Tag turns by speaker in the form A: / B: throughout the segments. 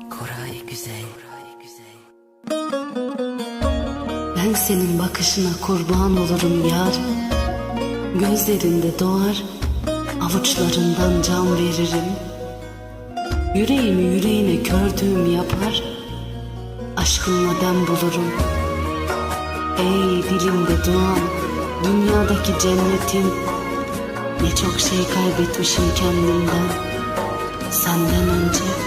A: Koray Güzel.
B: Ben senin bakışına kurban olurum yar. Gözlerinde doğar, avuçlarından can veririm. Yüreğimi yüreğine kördüğüm yapar, aşkınla dem bulurum. Ey dilimde doğan, dünyadaki cennetim. Ne çok şey kaybetmişim kendimden, senden önce.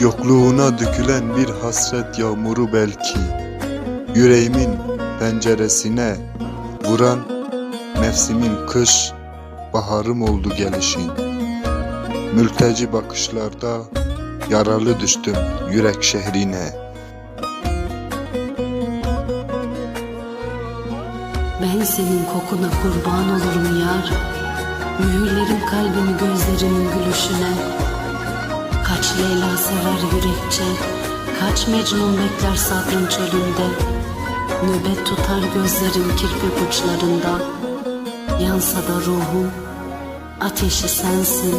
C: Yokluğuna dökülen bir hasret yağmuru belki Yüreğimin penceresine vuran Mevsimin kış, baharım oldu gelişin Mülteci bakışlarda yaralı düştüm yürek şehrine
B: Ben senin kokuna kurban olurum yar. Mühürlerim kalbimi. Kaç Leyla sever yürekçe, kaç Mecnun bekler sabrın çölünde. Nöbet tutar gözlerim kirpik uçlarında. Yansa da ruhum, ateşi sensin.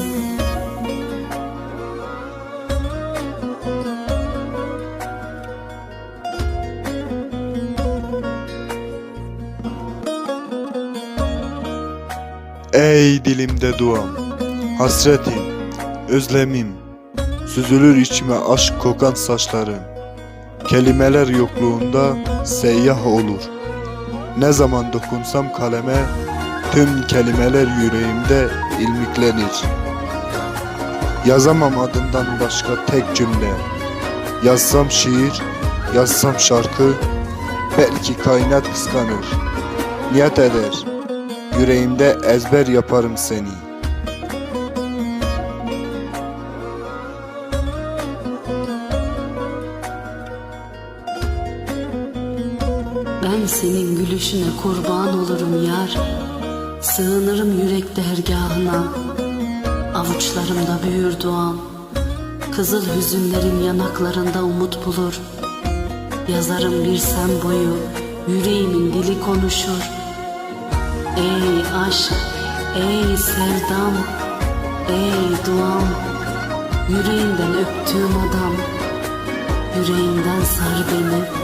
C: Ey dilimde duam, hasretim, özlemim Süzülür içime aşk kokan saçlarım Kelimeler yokluğunda seyyah olur. Ne zaman dokunsam kaleme Tüm kelimeler yüreğimde ilmiklenir. Yazamam adından başka tek cümle. Yazsam şiir, yazsam şarkı Belki kainat kıskanır. Niyet eder. Yüreğimde ezber yaparım seni
B: Ben senin gülüşüne kurban olurum yar. Sığınırım yürek dergahına. Avuçlarımda büyür duam. Kızıl hüzünlerim yanaklarında umut bulur. Yazarım bir sen boyu, yüreğimin dili konuşur. Ey aşk, ey sevdam, ey duam. Yüreğinden öptüğüm adam, yüreğinden sar beni.